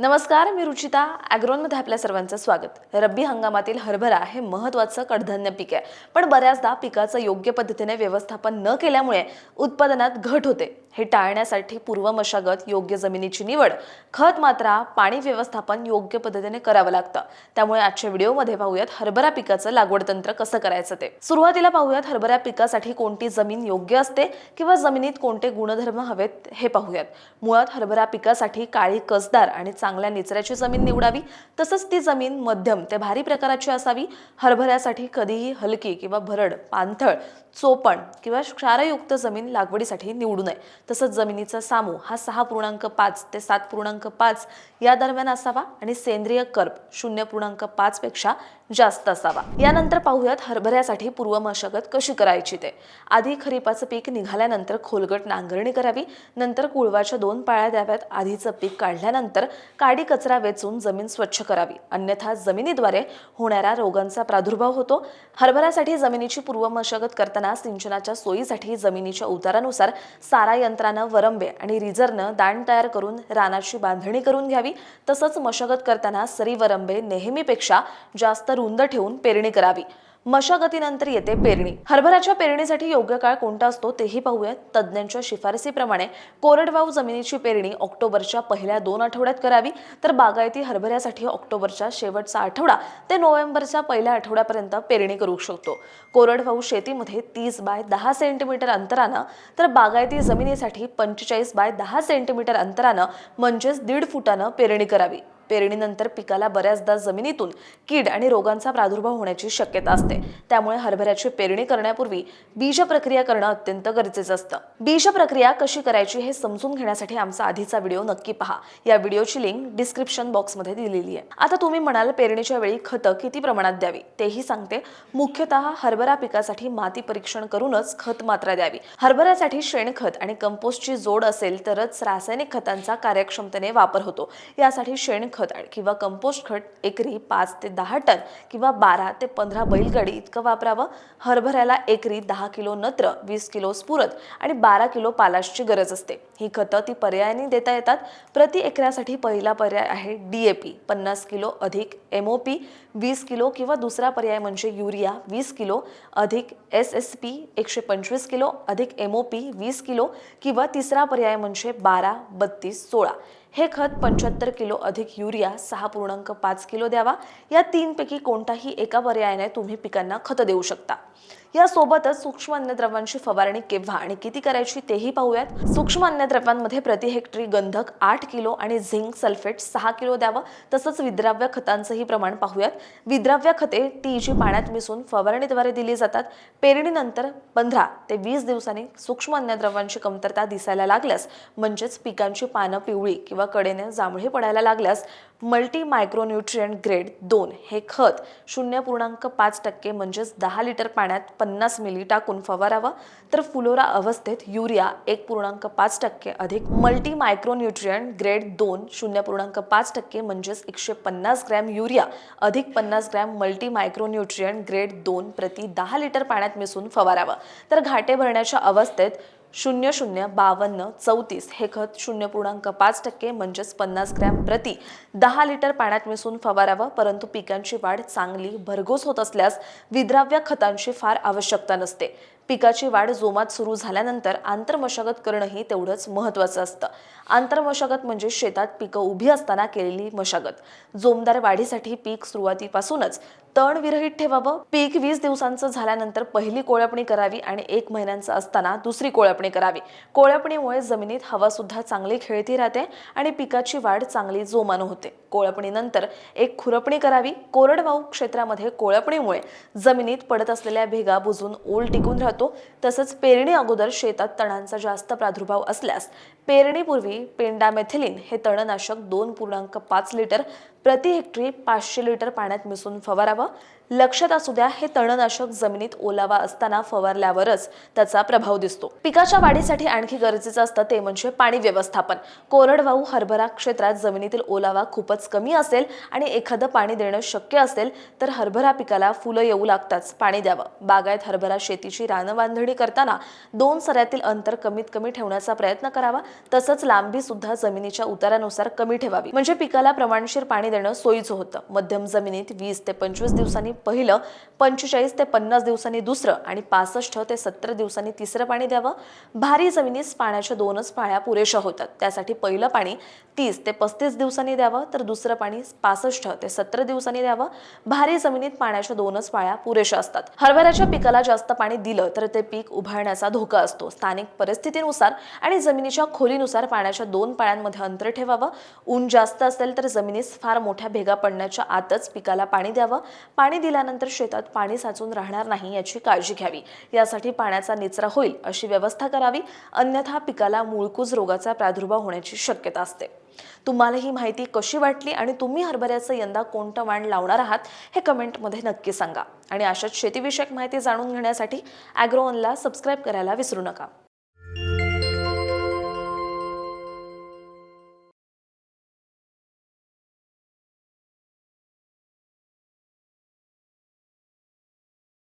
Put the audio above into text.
नमस्कार मी रुचिता. ॲग्रोनमध्ये आपल्या सर्वांचं स्वागत. रब्बी हंगामातील हरभरा हे महत्त्वाचं कडधान्य पीक आहे. पण बऱ्याचदा पिकाचं योग्य पद्धतीने व्यवस्थापन न केल्यामुळे उत्पादनात घट होते. हे टाळण्यासाठी पूर्व मशागत योग्य जमिनीची निवड खत मात्रा पाणी व्यवस्थापन योग्य पद्धतीने करावं लागतं. त्यामुळे आजच्या व्हिडिओमध्ये पाहूयात हरभरा पिकाचं लागवड तंत्र कसं करायचं ते. सुरुवातीला पाहूयात हरभरा पिकासाठी कोणती जमीन योग्य असते किंवा जमिनीत कोणते गुणधर्म हवेत हे पाहूयात. मुळात हरभरा पिकासाठी काळी कसदार आणि चांगल्या निचऱ्याची जमीन निवडावी तसंच ती जमीन मध्यम ते भारी प्रकाराची असावी. हरभऱ्यासाठी कधीही हलकी किंवा भरड पाणथळ चोपण किंवा क्षारयुक्त जमीन लागवडीसाठी निवडू नये. तसंच जमिनीचा सामू हा सहा पूर्णांक पाच ते सात पूर्णांक पाच या दरम्यान असावा आणि सेंद्रिय कर्प शून्य पूर्णांक पाचपेक्षा जास्त असावा. यानंतर पाहूयात हरभऱ्यासाठी पूर्व मशागत कशी करायची ते. आधी खरीपाचं पीक निघाल्यानंतर खोलगट नांगरणी करावी नंतर कुळवाच्या दोन पाळ्या द्याव्यात आधीचं पीक काढल्यानंतर काडी कचरा वेचून जमीन स्वच्छ करावी. अन्यथा जमिनीद्वारे होणाऱ्या रोगांचा प्रादुर्भाव होतो. हरभऱ्यासाठी जमिनीची पूर्व मशागत करताना सिंचनाच्या सोयीसाठी जमिनीच्या उतारानुसार सारा यंत्रानं वरंबे आणि रिझरनं दाण तयार करून रानाची बांधणी करून घ्यावी. तसंच मशागत करताना सरी वरंबे नेहमीपेक्षा जास्त रुंद ठेवून पेरणी करावी. मशागतीनंतर येते पेरणी. हरभऱ्याच्या पेरणीसाठी योग्य काळ कोणता असतो तेही पाहूयात. तज्ज्ञांच्या शिफारसीप्रमाणे कोरडवाहू जमिनीची पेरणी ऑक्टोबरच्या पहिल्या दोन आठवड्यात करावी. तर बागायती हरभऱ्यासाठी ऑक्टोबरच्या शेवटचा आठवडा ते नोव्हेंबरच्या पहिल्या आठवड्यापर्यंत पेरणी करू शकतो. कोरडवाहू शेतीमध्ये तीस बाय दहा सेंटीमीटर अंतरानं तर बागायती जमिनीसाठी पंचेचाळीस बाय दहा सेंटीमीटर अंतरानं म्हणजेच दीड फुटानं पेरणी करावी. पेरणीनंतर पिकाला बऱ्याचदा जमिनीतून कीड आणि रोगांचा प्रादुर्भाव होण्याची शक्यता असते. त्यामुळे हरभऱ्याची पेरणी करण्यापूर्वी बीज प्रक्रिया करणं अत्यंत गरजेचं असतं. बीज प्रक्रिया कशी करायची हे समजून घेण्यासाठी आमचा आधीचा व्हिडिओ नक्की पहा. या व्हिडिओची लिंक डिस्क्रिप्शन बॉक्समध्ये दिलेली आहे. आता तुम्ही म्हणाल पेरणीच्या वेळी खतं किती प्रमाणात द्यावी? तेही सांगते. मुख्यतः हरभरा पिकासाठी माती परीक्षण करूनच खत मात्रा द्यावी. हरभऱ्यासाठी शेणखत आणि कंपोस्टची जोड असेल तरच रासायनिक खतांचा कार्यक्षमतेने वापर होतो. यासाठी शेणखत आणि किंवा कंपोस्ट खत एकरी पाच ते दहा टन किंवा बारा ते पंधरा बैलगाडी इतकं वापरावं. हरभऱ्याला एकरी दहा किलो नत्र वीस किलो स्फुरत आणि बारा किलो पालाशची गरज असते. ही खतं ती पर्यायाने देता येतात. प्रति एकरासाठी पहिला पर्याय आहे डी ए पी पन्नास किलो अधिक एम ओ पी वीस किलो किंवा दुसरा पर्याय म्हणजे युरिया वीस किलो अधिक एस एस पी एकशे पंचवीस किलो अधिक एम ओ पी वीस किलो किंवा तिसरा पर्याय म्हणजे बारा बत्तीस सोळा. हे खत पंच्याहत्तर किलो अधिक युरिया सहा पूर्णांक पाच किलो द्यावा. या तीनपैकी कोणताही एका पर्यायाने तुम्ही पिकांना खतं देऊ शकता. यासोबतच सूक्ष्म अन्नद्रव्यांची फवारणी केव्हा आणि किती करायची तेही पाहूयात. सूक्ष्म अन्नद्रव्यांमध्ये प्रति हेक्टरी गंधक आठ किलो आणि झिंक सल्फेट सहा किलो द्यावं. तसंच विद्राव्य खतांचंही प्रमाण पाहूयात. विद्राव्य खते ती जी पाण्यात मिसळून फवारणीद्वारे दिली जातात. पेरणीनंतर पंधरा ते वीस दिवसांनी सूक्ष्म अन्नद्रव्यांची कमतरता दिसायला लागल्यास म्हणजेच पिकांची पानं पिवळी किंवा कडेने जांभळी पडायला लागल्यास मल्टी मायक्रोन्युट्रियंट ग्रेड दोन हे खत शून्य पूर्णांक पाच टक्के म्हणजेच दहा लिटर पाण्यात पन्नास मिली टाकून फवारावा. तर फुलोरा अवस्थेत युरिया एक पूर्णांक पाच टक्के अधिक मल्टी मायक्रोन्युट्रियंट ग्रेड दोन शून्य पूर्णांक पाच टक्के म्हणजेच एकशे पन्नास ग्रॅम युरिया अधिक पन्नास ग्रॅम मल्टी मायक्रोन्युट्रियंट ग्रेड दोन प्रति दहा लिटर पाण्यात मिसळून फवारावं. तर घाटे भरण्याच्या अवस्थेत शून्य शून्य बावन्न चौतीस हे खत शून्य पूर्णांक पाच टक्के म्हणजेच पन्नास ग्रॅम प्रति दहा लिटर पाण्यात मिसळून फवारावं परंतु पिकांची वाढ चांगली भरघोस होत असल्यास विद्राव्य खतांची फार आवश्यकता नसते. पिकाची वाढ जोमात सुरू झाल्यानंतर आंतरमशागत करणंही तेवढंच महत्त्वाचं असतं. आंतरमशागत म्हणजे शेतात पिकं उभी असताना केलेली मशागत. जोमदार वाढीसाठी पीक सुरुवातीपासूनच तण विरहित ठेवावं पीक वीस दिवसांचं झाल्यानंतर पहिली कोळपणी करावी आणि एक महिन्यांचं असताना दुसरी कोळपणी करावी. कोळपणीमुळे जमिनीत हवा सुद्धा चांगली खेळती राहते आणि पिकाची वाढ चांगली जोमानं होते. कोळपणीनंतर एक खुरपणी करावी. कोरडवाहू क्षेत्रामध्ये कोळपणीमुळे जमिनीत पडत असलेल्या भेगा बुजून ओल टिकून राहतो. तसंच पेरणी अगोदर शेतात तणांचा जास्त प्रादुर्भाव असल्यास पेरणीपूर्वी पेंडामेथिलिन हे तणनाशक दोन पूर्णांक पाच लिटर प्रति हेक्टरी पाचशे लिटर पाण्यात मिसळून फवारावं. लक्षात असू द्या हे तणनाशक जमिनीत ओलावा असताना फवारल्यावरच त्याचा प्रभाव दिसतो. पिकाच्या वाढीसाठी आणखी गरजेचं असतं ते म्हणजे पाणी व्यवस्थापन. कोरडवाहू हरभरा क्षेत्रात जमिनीतील ओलावा खूपच कमी असेल आणि एखादं पाणी देणं शक्य असेल तर हरभरा पिकाला फुलं येऊ लागताच पाणी द्यावं. बागायत हरभरा शेतीची रानबांधणी करताना दोन सऱ्यातील अंतर कमीत कमी ठेवण्याचा प्रयत्न करावा. तसंच लांबी सुद्धा जमिनीच्या उतारानुसार कमी ठेवावी. म्हणजे पिकाला प्रमाणशीर पाणी देणं सोयीचं होतं. मध्यम जमिनीत वीस ते पंचवीस दिवसांनी पहिलं पंचेचाळीस ते पन्नास दिवसांनी दुसरं आणि पासष्ट ते सत्तर दिवसांनी तिसरं पाणी द्यावं. भारी जमिनीस पाण्याच्या दोनच पाळ्या पुरेशा होतात. त्यासाठी पहिलं पाणी तीस ते पस्तीस दिवसांनी द्यावं तर दुसरं पाणी पासष्ट ते सत्तर दिवसांनी द्यावं. भारी जमिनीत पाण्याच्या दोनच पाळ्या पुरेशा असतात. हरभऱ्याच्या पिकाला जास्त पाणी दिलं तर ते पीक उभारण्याचा धोका असतो. स्थानिक परिस्थितीनुसार आणि जमिनीच्या खोलीनुसार पाण्याच्या दोन पाळ्यांमध्ये अंतर ठेवावं. ऊन जास्त असेल तर जमिनीस फार मोठ्या भेगा पडण्याच्या आतच पिकाला पाणी द्यावं. पाणी दिल्यानंतर शेतात पाणी साचून राहणार नाही याची काळजी घ्यावी. यासाठी पाण्याचा निचरा होईल अशी व्यवस्था करावी. अन्यथा पिकाला मूळकूज रोगाचा प्रादुर्भाव होण्याची शक्यता असते. तुम्हाला ही माहिती कशी वाटली आणि तुम्ही हरभऱ्याचं यंदा कोणतं वाण लावणार आहात हे कमेंटमध्ये नक्की सांगा. आणि अशाच शेतीविषयक माहिती जाणून घेण्यासाठी ॲग्रोवनला सबस्क्राईब करायला विसरू नका.